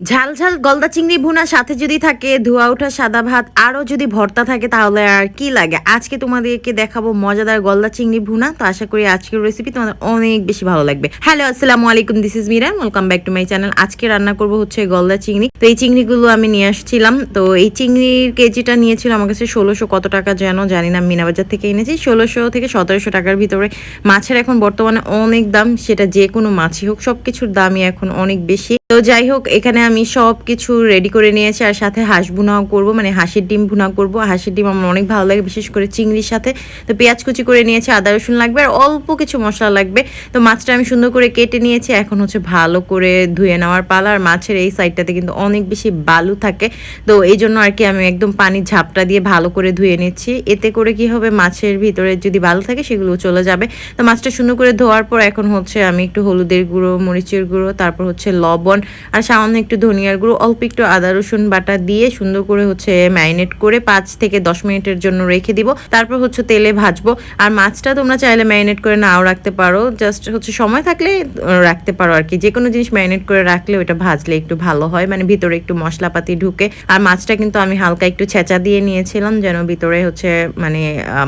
ঝাল ঝাল গলদা চিংড়ি ভুনা সাথে যদি থাকে, ধোয়া ওঠা সাদা ভাত, আরও যদি ভর্তা থাকে, তাহলে আর কি লাগে? আজকে তোমাদেরকে দেখাবো মজাদার গলদা চিংড়ি ভুনা, তো আশা করি আজকের রেসিপি তোমাদের অনেক বেশি ভালো লাগবে। হ্যালো আসসালামু আলাইকুম this is Miran welcome back to my channel আজকে রান্না করব হচ্ছে গলদা চিংড়ি। তো এই চিংড়িগুলো আমি নিয়ে আসছিলাম। তো এই চিংড়ির কেজিটা নিয়েছিল আমার কাছে ষোলোশো কত টাকা যেন, জানি না, মিনাবাজার থেকে এনেছি। ষোলোশো থেকে সতেরোশো টাকার ভিতরে। মাছের এখন বর্তমানে অনেক দাম, সেটা যে কোনো মাছই হোক সব কিছুর দামই এখন অনেক বেশি। তো যাই হোক, এখানে আমি সব কিছু রেডি করে নিয়েছি আর সাথে হাঁস ভুনাও করব মানে হাঁসের ডিম ভুনা করব। হাঁসের ডিম আমার অনেক ভালো লাগে, বিশেষ করে চিংড়ির সাথে। তো পেঁয়াজ কুচি করে নিয়েছি, আদা, রসুন লাগবে আর অল্প কিছু মশলা লাগবে। তো মাছটা আমি সুন্দর করে কেটে নিয়েছি, এখন হচ্ছে ভালো করে ধুয়ে নেওয়ার পালা। আর মাছের এই সাইডটাতে কিন্তু অনেক বেশি বালু থাকে। তো এই জন্য আর কি আমি একদম পানির ঝাপটা দিয়ে ভালো করে ধুয়ে নিচ্ছি। এতে করে কি হবে, মাছের ভিতরে যদি বালু থাকে সেগুলো চলে যাবে। তো মাছটা সুন্দর করে ধোয়ার পর এখন হচ্ছে আমি একটু হলুদের গুঁড়ো, মরিচের গুঁড়ো, তারপর হচ্ছে লবণ আর সামান্য একটু ধনিয়ার গুঁড়ো, অল্প একটু আদা, রসুন বাটা দিয়ে সুন্দর করে হচ্ছে ম্যারিনেট করে পাঁচ থেকে দশ মিনিটের জন্য রেখে দিব। তারপর হচ্ছে তেলে ভাজবো। আর মাছটা তোমরা চাইলে ম্যারিনেট করে নাও রাখতে পারো। জাস্ট হচ্ছে সময় থাকলে রাখতে পারো আর কি। যে কোনো জিনিস ম্যারিনেট করে রাখলে ওটা ভাজলে একটু ভালো হয়। মানে ভিতরে একটু মশলাপাতি ঢুকে। আর মাছটা কিন্তু আমি হালকা একটু ছেঁচা দিয়ে নিয়েছিলাম যেন ভিতরে হচ্ছে মানে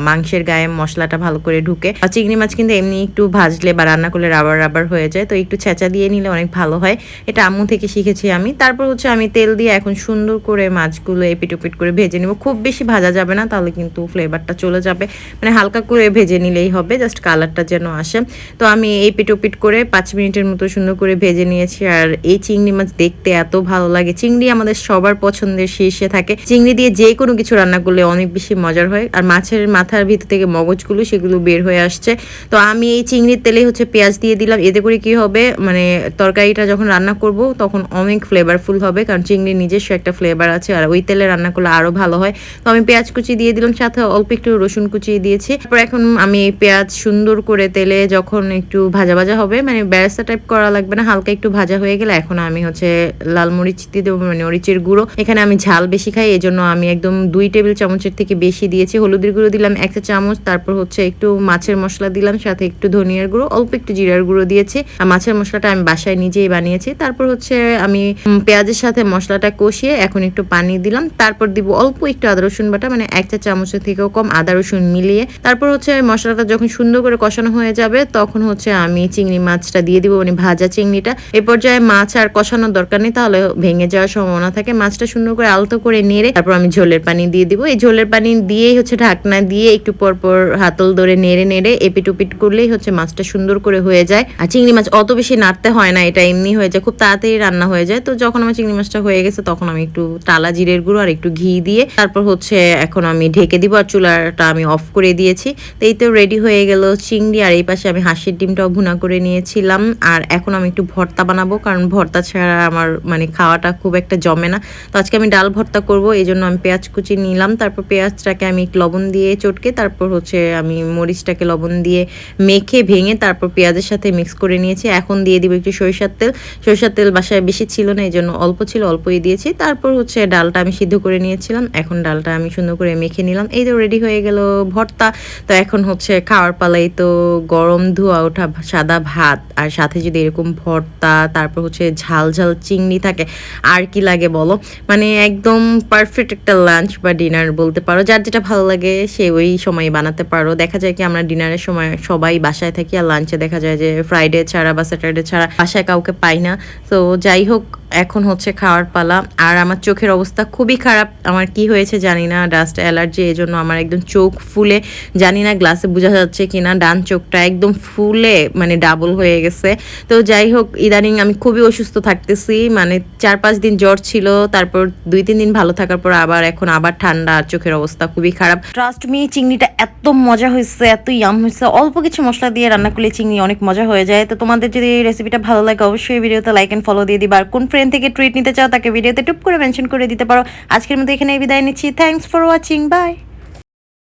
মাংসের গায়ে মশলাটা ভালো করে ঢুকে। আর চিংড়ি মাছ কিন্তু এমনি একটু ভাজলে বা রান্না করলে রাবার রাবার হয়ে যায়। তো একটু ছেঁচা দিয়ে নিলে অনেক ভালো হয়। এটা আম্মু থেকে শিখেছি আমি। তারপর হচ্ছে আমি তেল দিয়ে এখন সুন্দর করে মাছগুলো এপিট ওপিট করে ভেজে নিব। খুব বেশি ভাজা যাবে না, তাহলে কিন্তু ফ্লেভারটা চলে যাবে। মানে হালকা করে ভেজে নিলেই হবে, জাস্ট কালারটা যেন আসে। তো আমি এই পিট ওপিট করে পাঁচ মিনিটের মতো সুন্দর করে ভেজে নিয়েছি। আর এই চিংড়ি মাছ দেখতে এত ভালো লাগে। চিংড়ি আমাদের সবার পছন্দের শীর্ষে থাকে। চিংড়ি দিয়ে যে কোনো কিছু রান্না করলে অনেক বেশি মজার হয়। আর মাছের মাথার ভিতর থেকে মগজগুলো সেগুলো বের হয়ে আসছে। তো আমি এই চিংড়ির তেলে হচ্ছে পেঁয়াজ দিয়ে দিলাম। এতে করে কি হবে? মানে তরকারিটা যখন রান্না করব তখন অনেক ফ্লেভারফুল হবে, কারণ চিংড়ির নিজস্ব একটা ফ্লেভার আছে, আর ওই তেলে রান্না করলে আরও ভালো হয়। তো আমি পেঁয়াজ কুচি দিয়ে দিলাম, সাথে অল্প একটু রসুন কুচি দিয়েছি। তারপর এখন আমি পেঁয়াজ সুন্দর করে তেলে যখন একটু ভাজা ভাজা হবে মানে ব্যারেস্তা টাইপ করা লাগবে না, হালকা একটু ভাজা হয়ে গেলে এখন আমি হচ্ছে লাল মরিচ দিয়ে দেবো মানে মরিচের গুঁড়ো। এখানে আমি ঝাল বেশি খাই এই জন্য আমি একদম দুই টেবিল চামচের থেকে বেশি দিয়েছি। হলুদের গুঁড়ো দিলাম একটা চামচ, তারপর হচ্ছে একটু মাছের মশলা দিলাম, সাথে একটু ধনিয়ার গুঁড়ো, অল্প একটু জিরার গুঁড়ো দিয়েছি। আর মাছের মশলাটা আমি বাসায় নিজেই বানিয়েছি। তারপর হচ্ছে আমি পেঁয়াজের সাথে মশলাটা কষিয়ে এখন একটু পানি দিলাম। তারপর দিব অল্প একটু আদা, রসুন বাটা মানে এক চা চামচের থেকেও কম আদা, রসুন মিলিয়ে। তারপর হচ্ছে মশলাটা যখন সুন্দর করে কষানো হয়ে যাবে, তখন হচ্ছে আমি চিংড়ি মাছটা দিয়ে দিব মানে ভাজা চিংড়িটা। এ পর্যায়ে মাছ আর কষানোর দরকার নেই, তাহলে ভেঙে যাওয়ার সম্ভাবনা থাকে। মাছটা সুন্দর করে আলতো করে নেড়ে তারপর আমি ঝোলের পানি দিয়ে দিব। এই ঝোলের পানি দিয়েই হচ্ছে ঢাকনা দিয়ে একটু পর পর হাতল ধরে নেড়ে নেড়ে এপিট উপিট করলেই হচ্ছে মাছটা সুন্দর করে হয়ে যায়। আর চিংড়ি মাছ অত বেশি নাড়তে হয় না, এটা এমনি হয়ে যায়। খুব তাড়াতাড়ি রান্না হয়ে যায়। তো যখন আমার চিংড়ি মাছটা হয়ে গেছে, তখন আমি একটু টালা জিরের গুঁড়ো আর একটু ঘি দিয়ে, তারপর হচ্ছে এখন আমি ঢেকে দিব আর চুলাটা আমি অফ করে দিয়েছি। তো এই তো রেডি হয়ে গেল চিংড়ি আর এই পাশে আমি হাঁসের ডিমটাও ভুনা করে নিয়েছিলাম। আর এখন আমি একটু ভর্তা বানাবো, কারণ ভর্তা ছাড়া আমার মানে খাওয়াটা খুব একটা জমে না। তো আজকে আমি ডাল ভর্তা করব, এই জন্য আমি পেঁয়াজ কুচি নিলাম। তারপর পেঁয়াজটাকে আমি লবণ দিয়ে চটকে, তারপর হচ্ছে আমি মরিচটাকে লবণ দিয়ে মেখে ভেঙে, তারপর পেঁয়াজের সাথে মিক্স করে নিয়েছি। এখন দিয়ে দিব একটু সরিষার তেল। সরিষার তেল বাসায় বেশি ছিল না, এই জন্য অল্প ছিল, অল্পই দিয়েছি। তারপর হচ্ছে ডালটা আমি সিদ্ধ করে নিয়েছিলাম। এখন ডালটা আমি সুন্দর করে মেখে নিলাম। এই তো রেডি হয়ে গেল ভর্তা। তো এখন হচ্ছে খাওয়ার পালাই তো গরম ধোয়া ওঠা সাদা ভাত। আর সাথে যদি এরকম ভর্তা, তারপর হচ্ছে ঝাল ঝাল চিংড়ি থাকে, আর কি লাগে বলো? মানে একদম পারফেক্ট একটা লাঞ্চ বা ডিনার বলতে পারো। যার যেটা ভালো লাগে, সে ওই সময় বানাতে পারো। দেখা যায় কি আমরা ডিনারের সময় সবাই বাসায় থাকি, আর লাঞ্চে দেখা যায় যে ফ্রাইডে ছাড়া বা স্যাটারডে ছাড়া বাসায় কাউকে পাই না। তো যাই হোক, এখন হচ্ছে খাওয়ার পালা। আর আমার চোখের অবস্থা খুবই খারাপ। আমার কি হয়েছে জানি না ডাস্ট অ্যালার্জি এই জন্য আমার একদম চোখ ফুলে। জানি না গ্লাসে বোঝা যাচ্ছে কি না ডান চোখটা একদম ফুলে মানে ডাবল হয়ে গেছে। তো যাই হোক, ইদানিং আমি খুবই অসুস্থ থাকতেছি। মানে চার পাঁচ দিন জ্বর ছিল, তারপর দুই তিন দিন ভালো থাকার পর আবার এখন আবার ঠান্ডা আর চোখের অবস্থা খুবই খারাপ। ট্রাস্ট মি চিংড়িটা এত মজা হয়েছে, এত ইয়াম হয়েছে। অল্প কিছু মশলা দিয়ে রান্না করলে চিংড়ি অনেক মজা হয়ে যায়। তো তোমাদের যদি এই রেসিপিটা ভালো লাগে, অবশ্যই ভিডিওতে লাইক ফলো দিয়ে দিবা। কোন ফ্রেন্ড থেকে ট্রিট নিতে চাও, তাকে ভিডিওতে টুপ করে মেনশন করে দিতে পারো। আজকের মতো এখানে বিদায় নিচ্ছি। Thanks for watching by